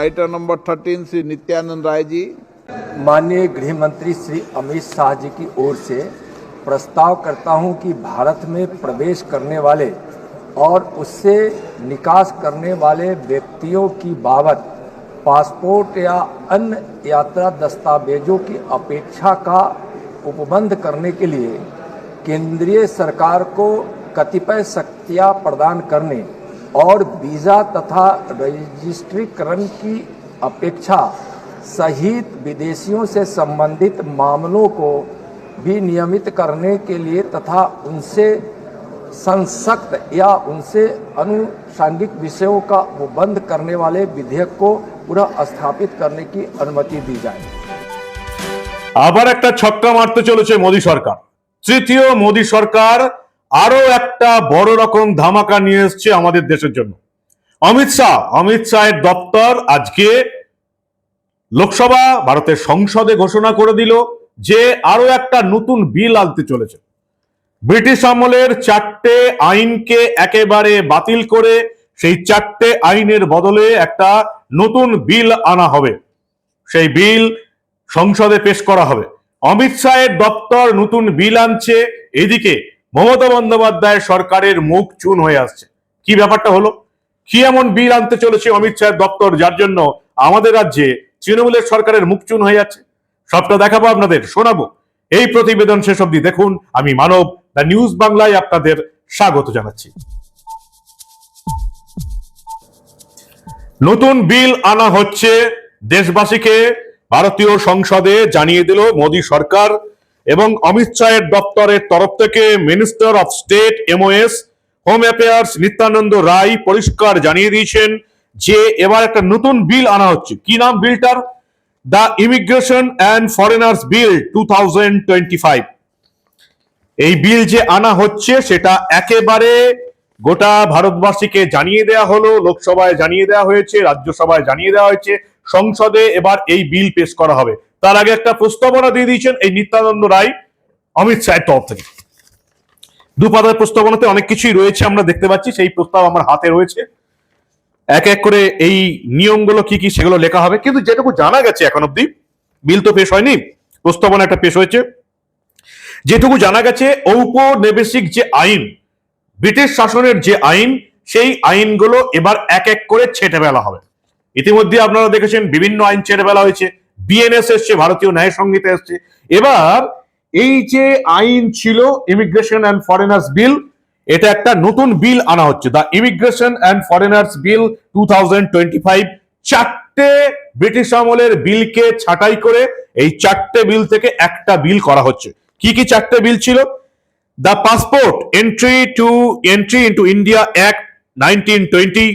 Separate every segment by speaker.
Speaker 1: Item number 13, Sri Nityanand Rai ji.
Speaker 2: माननीय गृह मंत्री श्री अमित शाह जी की ओर से प्रस्ताव करता हूँ कि भारत में प्रवेश करने वाले और उससे निकास करने वाले व्यक्तियों की बाबत पासपोर्ट या अन्य यात्रा दस्तावेजों की अपेक्षा का उपबंध करने के लिए केंद्रीय सरकार को कतिपय शक्तियाँ प्रदान करने और वीज़ा तथा रजिस्ट्रीकरण की अपेक्षा सहित विदेशियों से संबंधित मामलों को भी नियमित करने के लिए तथा उनसे संसक्त या उनसे अनुषांगिक विषयों का उपबंध करने वाले विधेयक को पुनः स्थापित करने की अनुमति दी जाए
Speaker 3: আবার একটা ছক্কা মারতে চলেছে মোদী সরকার তৃতীয় মোদী সরকার আরও একটা বড় রকম ধামাকা নিয়ে এসছে আমাদের দেশের জন্য। অমিত শাহ, অমিত শাহের দপ্তর আজকে লোকসভা ভারতের সংসদে ঘোষণা করে দিল যে আরও একটা নতুন বিল আনতে চলেছে। ব্রিটিশ আমলের চারটে আইনকে একেবারে বাতিল করে সেই চারটে আইনের বদলে একটা নতুন বিল আনা হবে। সেই বিল সংসদে পেশ করা হবে। অমিত শাহের দপ্তর নতুন বিল আনছে। এদিকে মমতা বন্দ্যোপাধ্যায় সরকারের মুখ চুন হয়ে আসছে। কি ব্যাপারটা হলো? কি এমন বিল আনতে চলেছে অমিত শাহের দপ্তর, যার জন্য আমাদের রাজ্যে তৃণমূলের সরকারের মুখ চুন হয়ে যাচ্ছে? সবটা দেখাবো আপনাদের, শোনাবো। এই প্রতিবেদন শেষ অবধি দেখুন। আমি মানব, দ্য নিউজ বাংলায় আপনাদের স্বাগত জানাচ্ছি। নতুন বিল আনা হচ্ছে দেশবাসীকে। ভারতীয় সংসদে জানিয়ে দিল মোদী সরকার এবং অমিত শাহের দপ্তরের তরফ থেকে minister of state MOS home affairs Nityananda Rai পরিষ্কার জানিয়ে দিয়েছেন যে এবার একটা নতুন বিল আনা হচ্ছে। কি নাম বিলটার? The immigration and foreigners bill two এই বিল যে আনা হচ্ছে সেটা একেবারে গোটা ভারতবাসীকে জানিয়ে দেওয়া হলো, লোকসভায় জানিয়ে দেওয়া হয়েছে, রাজ্যসভায় জানিয়ে দেওয়া হয়েছে, সংসদে এবার এই বিল পেশ করা হবে। তার আগে একটা প্রস্তাবনা দিয়ে দিয়েছেন এই নিত্যানন্দ রায় অমিত শাহের তরফ থেকে। দুপাতার প্রস্তাবনাতে অনেক কিছুই রয়েছে আমরা দেখতে পাচ্ছি, সেই প্রস্তাব আমার হাতে রয়েছে। এক এক করে এই নিয়মগুলো কি কি সেগুলো লেখা হবে, কিন্তু যেটুকু জানা গেছে এখন অব্দি বিল তো পেশ হয়নি প্রস্তাবনা একটা পেশ হয়েছে। যেটুকু জানা গেছে, ঔপনিবেশিক যে আইন, ব্রিটিশ শাসনের যে আইন, সেই আইনগুলো এবার এক এক করে ছেটে ফেলা হবে। ইতিমধ্যে আপনারা দেখেছেন বিভিন্ন আইন ছেড়ে ফেলা হয়েছে। বিএনএস এসছে, ভারতীয় ন্যায় সংহিতা এসছে। এবার এই যে আইন ছিল ইমিগ্রেশন অ্যান্ড ফরেনার্স বিল এটা একটা নতুন বিল আনা হচ্ছে। The immigration and foreigners bill two চারটে ব্রিটিশ আমলের বিলকে ছাঁটাই করে এই চারটে বিল থেকে একটা বিল করা হচ্ছে। কি কি চারটে বিল ছিল? The passport entry to entry into India act nineteen twenty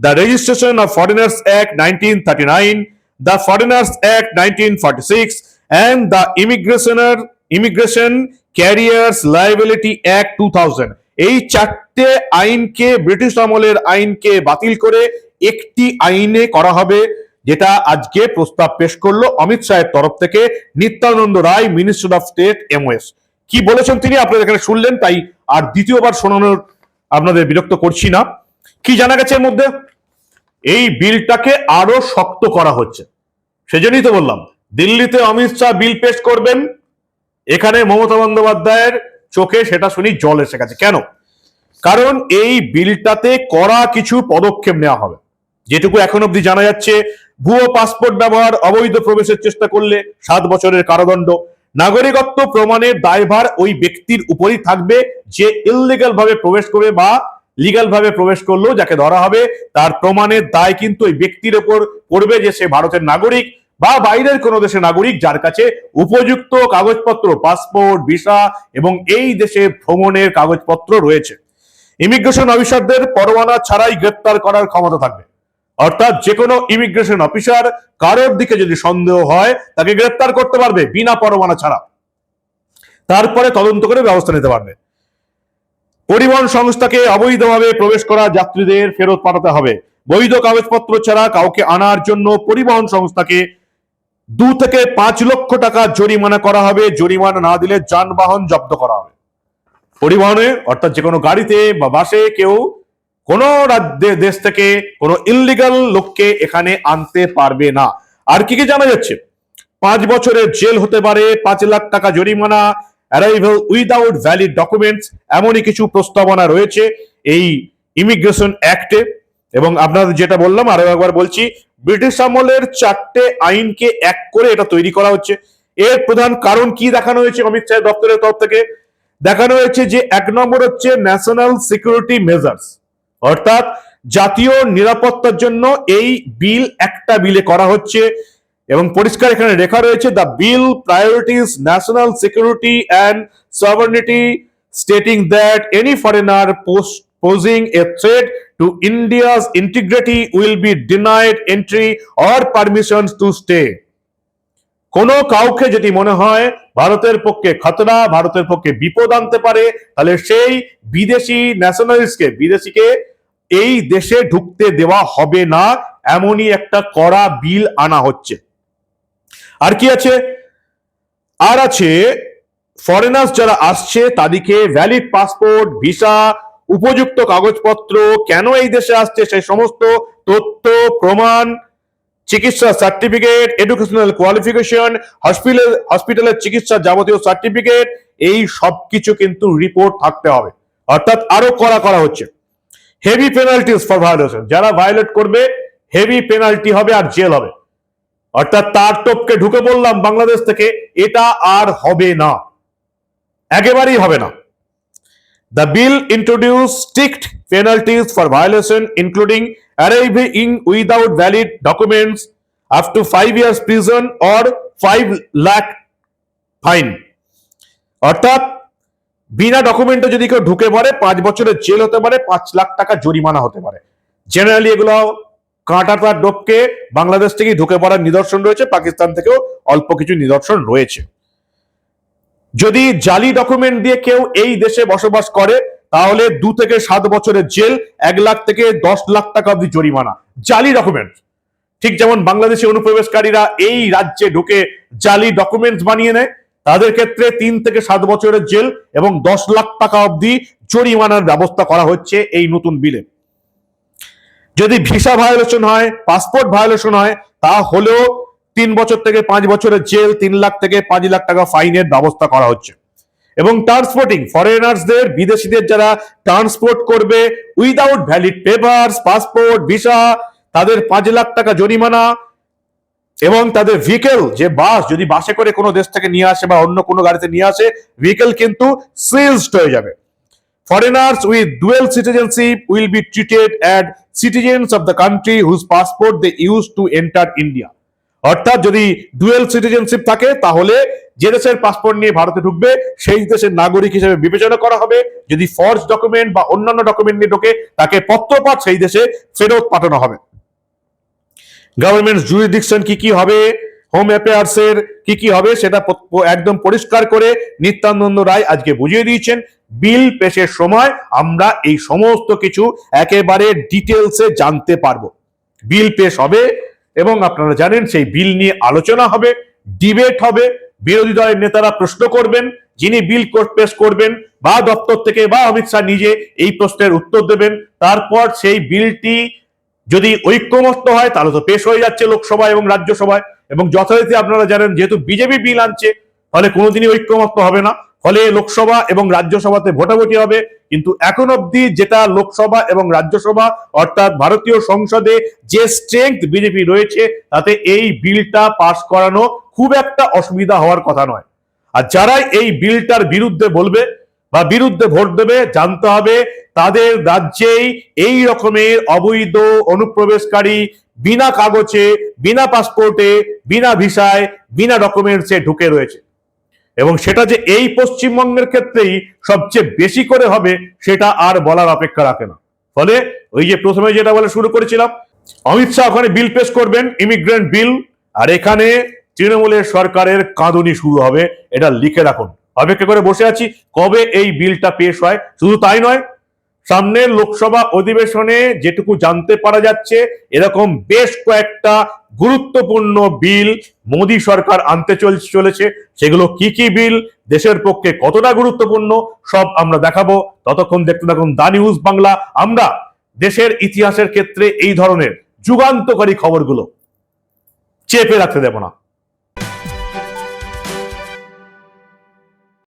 Speaker 3: the registration of foreigners act nineteen thirty nine the foreigners act nineteen forty six and the ইমিগ্রেশনের immigration carriers liability act two এই চারটে আইনকে British আমলের আইনকে বাতিল করে একটি আইনে করা হবে, যেটা আজকে প্রস্তাব পেশ করল অমিত শাহের তরফ থেকে Nityananda Rai minister of state MOS কি বলেছেন তিনি? আপনাদের এখানে শুনলেন, তাই আর দ্বিতীয়বার শোনানোর আপনাদের বিরক্ত করছি না। কি জানা গেছে এর মধ্যে? এই বিলটাকে আরও শক্ত করা হচ্ছে। সেজন্যই তো বললাম, দিল্লিতে অমিত শাহ বিল পেশ করবেন, এখানে মমতা বন্দ্যোপাধ্যায়ের চোখে সেটা শুনি জল এসে গেছে। কেন? কারণ এই বিলটাতে করা কিছু পদক্ষেপ নেওয়া হবে। যেটুকু এখন অব্দি জানা যাচ্ছে, ভুয়ো পাসপোর্ট ব্যবহার, অবৈধ প্রবেশের চেষ্টা করলে সাত বছরের কারাদণ্ড, নাগরিকত্ব প্রমাণের দায়ভার ওই ব্যক্তির উপরই থাকবে যে ইললিগাল ভাবে প্রবেশ করবে বা লিগাল ভাবে প্রবেশ করলেও যাকে ধরা হবে, তার প্রমাণের দায় কিন্তু ওই ব্যক্তির ওপর পড়বে যে সে ভারতের নাগরিক বা বাইরের কোনো দেশের নাগরিক যার কাছে উপযুক্ত কাগজপত্র পাসপোর্ট ভিসা এবং এই দেশে ভ্রমণের কাগজপত্র রয়েছে। ইমিগ্রেশন অফিসারদের পরোয়ানা ছাড়াই গ্রেপ্তার করার ক্ষমতা থাকবে। অর্থাৎ যে কোনো ইমিগ্রেশন অফিসার কারোর দিকে যদি সন্দেহ হয়, তাকে গ্রেপ্তার করতে পারবে বিনা পরোয়ানা ছাড়া। তারপরে তদন্ত করে ব্যবস্থা নিতে পারবে। পরিবহন সংস্থাকে অবৈধভাবে প্রবেশ করা যাত্রীদের ফেরত পাঠাতে হবে। বৈধ কাগজপত্র ছাড়া কাউকে আনার জন্য পরিবহন সংস্থাকে দু থেকে পাঁচ লক্ষ টাকা জরিমানা করা হবে। জরিমানা না দিলে যানবাহন জব্দ করা হবে। পরিবহনে, অর্থাৎ যে কোনো গাড়িতে বা বাসে কেউ কোনো দেশ থেকে কোনো ইললিগাল লোককে এখানে আনতে পারবে না। আর কি কি জানা যাচ্ছে? পাঁচ বছরের জেল হতে পারে, পাঁচ লাখ টাকা জরিমানা অ্যারাইভাল উইদাউট ভ্যালিড ডকুমেন্টস এমনই কিছু প্রস্তাবনা রয়েছে এই ইমিগ্রেশন অ্যাক্টে এবং আপনাদের যেটা বললাম, আরও একবার বলছি, ব্রিটিশ আমলের চারটে আইনকে এক করে এটা তৈরি করা হচ্ছে। এর প্রধান কারণ কি দেখানো হয়েছে অমিত শাহ দপ্তরের তরফ থেকে? দেখানো হয়েছে যে এক নম্বর হচ্ছে ন্যাশনাল সিকিউরিটি মেজার্স অর্থাৎ জাতীয় নিরাপত্তার জন্য এই বিল একটা বিলে করা হচ্ছে। এবং পরিষ্কার এখানে লেখা রয়েছে the bill prioritises national security and sovereignty stating that any foreigner post posing a threat to India's integrity will be denied entry or permissions to stay. কোনো কাউকে যদি মনে হয় ভারতের পক্ষে খতরা, ভারতের পক্ষে বিপদ আনতে পারে, তাহলে সেই বিদেশি ন্যাশনালিস্টকে বিদেশিকে এই দেশে ঢুকতে দেওয়া হবে না, এমনই একটা কড়া বিল আনা হচ্ছে আর কি আছে? আর আছে ফরেনার্স যারা আসছে তাদেরকে ভ্যালিড পাসপোর্ট ভিসা উপযুক্ত কাগজপত্র, কেন এই দেশে আসছে সেই সমস্ত তথ্য, প্রমাণ, চিকিৎসা সার্টিফিকেট এডুকেশনাল কোয়ালিফিকেশন হসপিটাল হসপিটালের চিকিৎসার যাবতীয় সার্টিফিকেট এই সব কিছু কিন্তু রিপোর্ট থাকতে হবে। অর্থাৎ আরও করা করা হচ্ছে। হেভি পেনাল্টিস ফর ভায়োলেশন যারা ভায়োলেট করবে হেভি পেনাল্টি হবে আর জেল হবে। অর্থাৎ তার টপকে ঢুকে বললাম বাংলাদেশ থেকে, এটা আর হবে না। একেবারেই হবে না। The bill introduce strict penalties for violation including in without valid documents up to five years prison or five lakh fine অর্থাৎ বিনা ডকুমেন্টে যদি কেউ ঢুকে পারে পাঁচ বছরের জেল হতে পারে, পাঁচ লাখ টাকা জরিমানা হতে পারে। জেনারেলি এগুলো কাঁটা তার ডোপকে বাংলাদেশ থেকেই ঢুকে পড়ার নিদর্শন রয়েছে, পাকিস্তান থেকেও অল্প কিছু নিদর্শন রয়েছে। যদি জালি ডকুমেন্ট দিয়ে কেউ এই দেশে বসবাস করে, তাহলে দু থেকে সাত বছরের জেল, এক লাখ থেকে দশ লাখ টাকা অব্দি জরিমানা। জালি ডকুমেন্ট ঠিক যেমন বাংলাদেশি অনুপ্রবেশকারীরা এই রাজ্যে ঢুকে জালি ডকুমেন্টস বানিয়ে নেয়, তাদের ক্ষেত্রে তিন থেকে সাত বছরের জেল এবং দশ লাখ টাকা অব্দি জরিমানার ব্যবস্থা করা হচ্ছে এই নতুন বিলে। যদি ভিসা ভায়োলেশন হয় পাসপোর্ট ভায়োলেশন হয়, তা হলেও তিন বছর থেকে পাঁচ বছরের জেল, তিন লাখ থেকে পাঁচ লাখ টাকা ফাইনের ব্যবস্থা করা হচ্ছে। এবং ট্রান্সপোর্টিং ফরেনার্সদের বিদেশিদের যারা ট্রান্সপোর্ট করবে without valid papers passport visa তাদের পাঁচ লাখ টাকা জরিমানা এবং তাদের ভেহিকেল যে বাস, যদি বাসে করে কোনো দেশ থেকে নিয়ে আসে বা অন্য কোনো গাড়িতে নিয়ে আসে ভেহিকেল কিন্তু সিজড হয়ে যাবে। Foreigners with dual citizenship will be treated as citizens of the country whose passport they use to enter India অর্থাৎ যদি ডুয়েল সিটিজেনশিপ থাকে, তাহলে যে দেশের পাসপোর্ট নিয়ে ভারতে ঢুকবে, সেই দেশের নাগরিক হিসেবে বিবেচনা করা হবে। যদি ফর্জ ডকুমেন্ট বা অন্যান্য ডকুমেন্ট নিয়ে ঢোকে, তাকে পত্রপাত সেই দেশে ফেরত পাঠানো হবে। গভর্নমেন্ট জুরিডিকশন কি কি হবে? হোম অ্যাফেয়ার্স এর কি কি হবে সেটা একদম পরিষ্কার করে নিত্যানন্দ রায় আজকে বুঝিয়ে দিয়েছেন। বিল পেশের সময় আমরা এই সমস্ত কিছু একেবারে ডিটেলসে জানতে পারব। বিল পেশ হবে এবং আপনারা জানেন সেই বিল নিয়ে আলোচনা হবে ডিবেট হবে, বিরোধী দলের নেতারা প্রশ্ন করবেন, যিনি বিল পেশ করবেন বা দপ্তর থেকে বা অমিত শাহ নিজে এই প্রশ্নের উত্তর দেবেন, তারপর সেই বিলটি যদি ঐক্যমত্য হয় তাহলে তো পেশ হয়ে যাচ্ছে লোকসভা এবং রাজ্যসভায়। এবং যথারীতি আপনারা জানেন, যেহেতু বিজেপি বিল আনছে, ফলে কোনোদিনই ঐক্যমত্য হবে না। ফলে লোকসভা এবং রাজ্যসভাতে ভোটাভুটি হবে। কিন্তু এখন অবধি যেটা লোকসভা এবং রাজ্যসভা, অর্থাৎ ভারতীয় সংসদে যে স্ট্রেংথ বিজেপি রয়েছে, তাতে এই বিলটা পাশ করানো খুব একটা অসুবিধা হওয়ার কথা নয়। আর যারাই এই বিলটার বিরুদ্ধে বলবে বা বিরুদ্ধে ভোট দেবে, জানতে হবে তাদের রাজ্যেই এই রকমের অবৈধ অনুপ্রবেশকারী বিনা কাগজে, বিনা পাসপোর্টে বিনা ভিসায় বিনা ডকুমেন্টসে ঢুকে রয়েছে। এবং সেটা যে এই পশ্চিমবঙ্গের ক্ষেত্রেই সবচেয়ে বেশি করে হবে, সেটা আর বলার অপেক্ষা রাখে না। ফলে ওই যে প্রথমে যেটা বলে শুরু করেছিলাম, অমিত শাহ ওখানে বিল পেশ করবেন ইমিগ্রেন্ট বিল আর এখানে তৃণমূলের সরকারের কাঁদুনি শুরু হবে, এটা লিখে রাখুন। অপেক্ষা করে বসে আছি, কবে এই বিলটা পেশ হয়? শুধু তাই নয় সামনের লোকসভা অধিবেশনে যেটুকু জানতে পারা যাচ্ছে, এরকম বেশ কয়েকটা গুরুত্বপূর্ণ বিল মোদী সরকার আনতে চল চলেছে। সেগুলো কি কি বিল, দেশের পক্ষে কতটা গুরুত্বপূর্ণ, সব আমরা দেখাবো। ততক্ষণ দেখতে থাকুন দা নিউজ বাংলা। আমরা দেশের ইতিহাসের ক্ষেত্রে এই ধরনের যুগান্তকারী খবরগুলো চেপে রাখতে দেব না।